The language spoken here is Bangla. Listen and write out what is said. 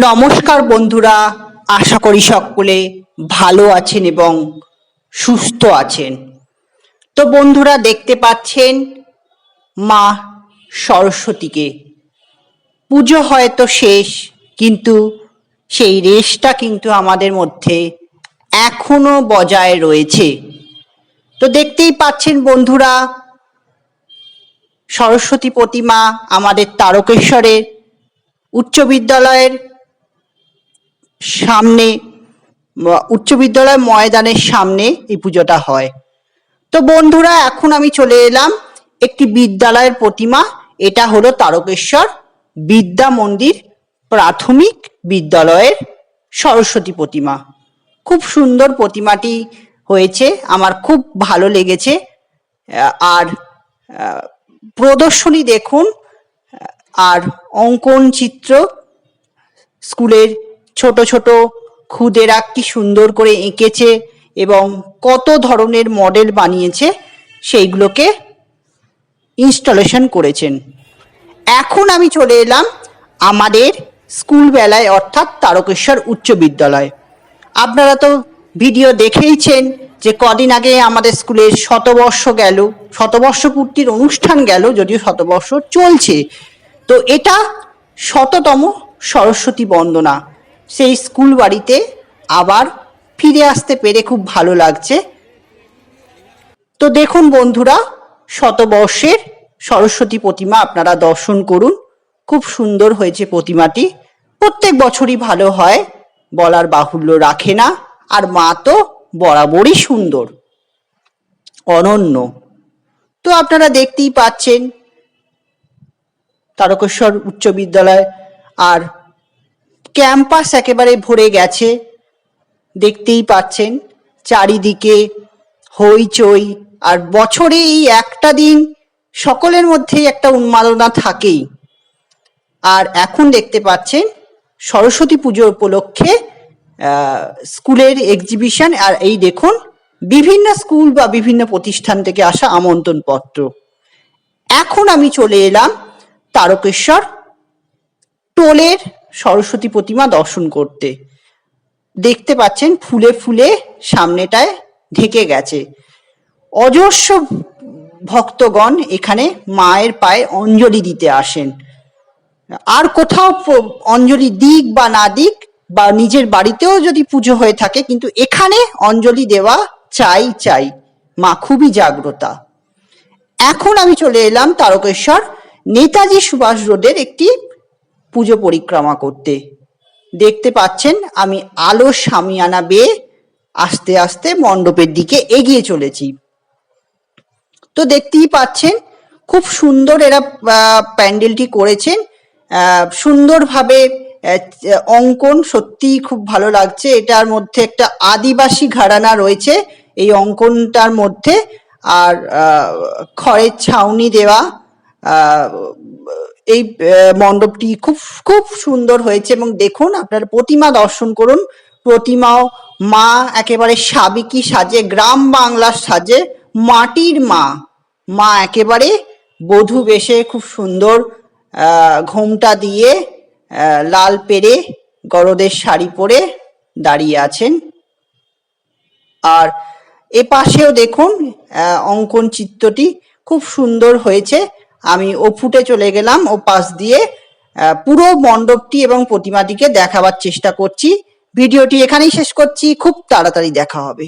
নমস্কার বন্ধুরা, আশা করি সকলে ভালো আছেন এবং সুস্থ আছেন। তো বন্ধুরা, দেখতে পাচ্ছেন, মা সরস্বতীকে। পুজো হয়তো শেষ, কিন্তু সেই রেশটা কিন্তু আমাদের মধ্যে এখনও বজায় রয়েছে। তো দেখতেই পাচ্ছেন বন্ধুরা, সরস্বতী প্রতিমা আমাদের তারকেশ্বরের উচ্চ বিদ্যালয়ের সামনে উচ্চ বিদ্যালয় ময়দানের সামনে এই পুজোটা হয়। তো বন্ধুরা, এখন আমি চলে এলাম একটি বিদ্যালয়ের প্রতিমা। এটা হলো তারকেশ্বর বিদ্যা মন্দির প্রাথমিক বিদ্যালয়ের সরস্বতী প্রতিমা। খুব সুন্দর প্রতিমাটি হয়েছে, আমার খুব ভালো লেগেছে। আর প্রদর্শনী দেখুন আর অঙ্কন চিত্র স্কুলের ছোট ছোট খুদেরা কি সুন্দর করে এঁকেছে এবং কত ধরনের মডেল বানিয়েছে সেইগুলোকে ইনস্টলেশন করেছেন। এখন আমি চলে এলাম আমাদের স্কুল বেলায় অর্থাৎ তারকেশ্বর উচ্চ বিদ্যালয়। আপনারা তো ভিডিও দেখেইছেন যে কদিন আগে আমাদের স্কুলের শতবর্ষ গেল শতবর্ষ পূর্তির অনুষ্ঠান গেল, যদিও শতবর্ষ চলছে। তো এটা শততম সরস্বতী বন্দনা। সেই স্কুল বাড়িতে আবার ফিরে আসতে পেরে খুব ভালো লাগছে। তো দেখুন বন্ধুরা, শতবর্ষের সরস্বতী প্রতিমা আপনারা দর্শন করুন। খুব সুন্দর হয়েছে প্রতিমাটি। প্রত্যেক বছরই ভালো হয়, বলার বাহুল্য রাখে না। আর মা তো বরাবরই সুন্দর, অনন্য। তো আপনারা দেখতেই পাচ্ছেন, তারকেশ্বর উচ্চ বিদ্যালয় আর ক্যাম্পাস একেবারে ভরে গেছে। দেখতেই পাচ্ছেন, চারিদিকে হইচই, আর বছরে এই একটা দিন সকলের মধ্যেই একটা উন্মাদনা থাকেই। আর এখন দেখতে পাচ্ছেন, সরস্বতী পুজো উপলক্ষে স্কুলের এক্সিবিশন আর এই দেখুন, বিভিন্ন স্কুল বা বিভিন্ন প্রতিষ্ঠান থেকে আসা আমন্ত্রণ পত্র এখন আমি চলে এলাম তারকেশ্বর টোলের সরস্বতী প্রতিমা দর্শন করতে। দেখতে পাচ্ছেন ফুলে ফুলে সামনেটায় ঢেকে গেছে। অজস্র ভক্তগণ এখানে মায়ের পায়ে অঞ্জলি দিতে আসেন। আর কোথাও অঞ্জলি দিক বা না দিক বা নিজের বাড়িতেও যদি পুজো হয়ে থাকে, কিন্তু এখানে অঞ্জলি দেওয়া চাই চাই। মা খুবই জাগ্রতা। এখন আমি চলে এলাম তারকেশ্বর নেতাজি সুভাষ রোডের একটি পুজো পরিক্রমা করতে। দেখতে পাচ্ছেন, আমি আলো সামিয়ানা বেয়ে আস্তে আস্তে মণ্ডপের দিকে এগিয়ে চলেছি। তো দেখতেই পাচ্ছেন, খুব সুন্দর এরা প্যান্ডেলটি করেছেন। সুন্দরভাবে অঙ্কন সত্যিই খুব ভালো লাগছে। এটার মধ্যে একটা আদিবাসী ঘরানা রয়েছে, এই অঙ্কনটার মধ্যে। আর খড়ের ছাউনি দেওয়া এই মণ্ডপটি খুব খুব সুন্দর হয়েছে এবং দেখুন আপনারা প্রতিমা দর্শন করুন। প্রতিমাও মা একেবারে সাবিকি সাজে, গ্রাম বাংলার সাজে, মাটির মা। মা একেবারে বধূ বেশে খুব সুন্দর ঘোমটা দিয়ে লাল পেরে গরদের শাড়ি পরে দাঁড়িয়ে আছেন। আর এ পাশেও দেখুন অঙ্কন চিত্রটি খুব সুন্দর হয়েছে। আমি ও ফুটে চলে গেলাম ও পাশ দিয়ে পুরো মণ্ডপটি এবং প্রতিমাটিকে দেখাবার চেষ্টা করছি। ভিডিওটি এখানেই শেষ করছি। খুব তাড়াতাড়ি দেখা হবে।